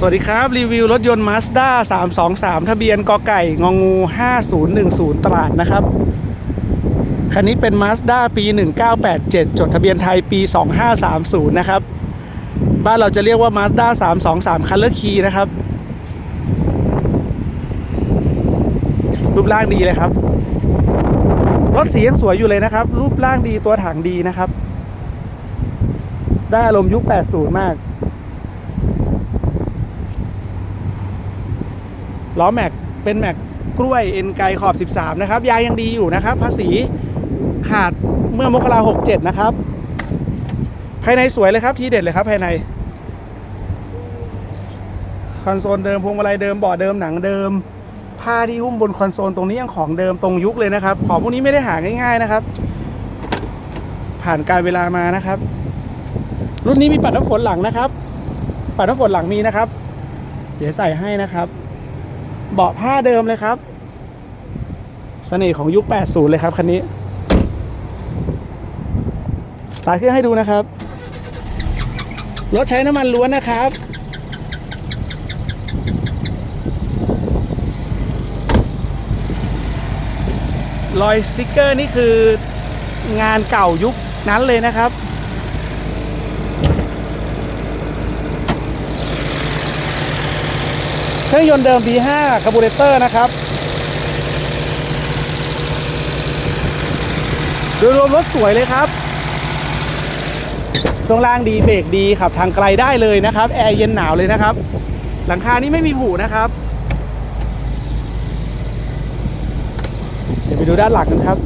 สวัสดีครับ รีวิวรถยนต์ Mazda 323 ทะเบียนกไก่งองู 5010 ตราดนะครับ คันนี้เป็น Mazda ปี 1987 จดทะเบียนไทยปี 2530 นะครับ บ้านเราจะเรียกว่า Mazda 323 Color Key นะครับ รูปร่างดีเลยครับ รถสียังสวยอยู่เลยนะครับ รูปร่างดีตัวถังดีนะครับ ได้อารมณ์ยุค 80 มาก ล้อแม็กเป็นแม็กกล้วยเอ็นไกขอบ 13 นะครับ ยางยังดีอยู่นะครับ ภาษีขาดเมื่อมกราหกเจ็ดนะครับ ภายในสวยเลยครับ ทีเด็ดเลยครับภายใน คอนโซลเดิมพวงมาลัยเดิมเบาะเดิมหนังเดิม ผ้าที่หุ้มบนคอนโซลตรงนี้ยังของเดิมตรงยุคเลยนะครับ ของพวกนี้ไม่ได้หาง่าย ๆนะครับ ผ่านการเวลามานะครับ รุ่นนี้มีปัดน้ำฝนหลังนะครับ ปัดน้ำฝนหลังมีนะครับ เดี๋ยวใส่ให้นะครับ เบาะผ้าเดิมเลยครับ เสน่ห์ของยุค 80 เลยครับคันนี้สตาร์ทเครื่องให้ดูนะครับ รถใช้น้ำมันล้วนนะครับ รอยสติกเกอร์นี่คืองานเก่ายุคนั้นเลยนะครับ เครื่องยนต์เดิม V5 คาร์บูเรเตอร์นะครับโดยรวมรถสวยเลยครับช่วงล่างดีเบรกดีขับทางไกลได้เลยนะครับแอร์เย็นหนาวเลยนะครับ หลังคานี้ไม่มีผุนะครับ เดี๋ยวไปดูด้านหลังกันครับ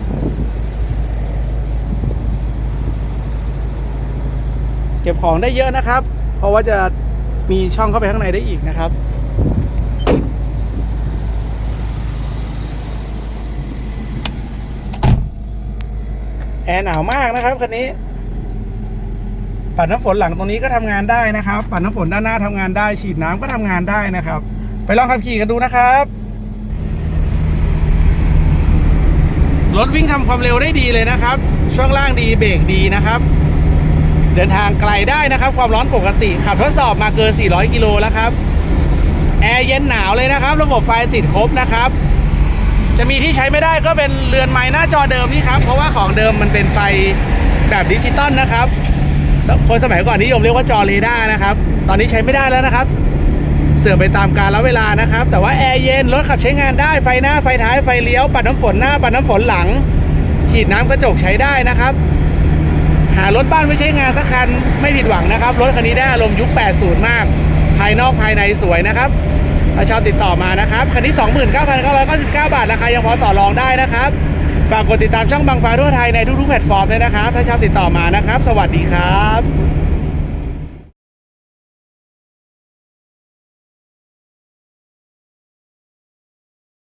เก็บของได้เยอะนะครับ เพราะว่าจะมีช่องเข้าไปข้างในได้อีกนะครับ ร์หนาวมากนะครับคันนี้ ปัดน้ำฝนหลังตรงนี้ก็ทำงานได้นะครับ ปัดน้ำฝนด้านหน้าทำงานได้ ฉีดน้ำก็ทำงานได้นะครับ ไปลองขับขี่กันดูนะครับรถวิ่งทำความเร็วได้ดีเลยนะครับ ช่วงล่างดีเบรกดีนะครับ เดินทางไกลได้นะครับ ความร้อนปกติ ขับทดสอบมาเกิน 400 กิโลแล้วครับ แอร์เย็นหนาวเลยนะครับ ระบบไฟติดครบนะครับ จะมีที่ใช้ไม่ได้ก็เป็นเรือนไม้หน้าจอเดิมนี่ครับ เพราะว่าของเดิมมันเป็นไฟแบบดิจิตอลนะครับ คนสมัยก่อนนิยมเรียกว่าจอเรดาร์นะครับ ตอนนี้ใช้ไม่ได้แล้วนะครับ เสื่อมไปตามกาลเวลานะครับ แต่ว่าแอร์เย็นรถขับใช้งานได้ไฟหน้าไฟท้ายไฟเลี้ยวปัดน้ำฝนหน้าปัดน้ำฝนหลัง ฉีดน้ำกระจกใช้ได้นะครับ หารถบ้านไม่ใช้งานสักคันไม่ผิดหวังนะครับ รถคันนี้ได้อารมณ์ยุค 80 มาก ภายนอกภายในสวยนะครับ ถ้าชอบติดต่อมานะครับคันนี้29,999 บาทราคายังพอต่อรองได้นะครับฝากกดติดตามช่องบางฟ้าทั่วไทยในทุกๆแพลตฟอร์มเลยนะครับ ถ้าชอบติดต่อมานะครับ สวัสดีครับ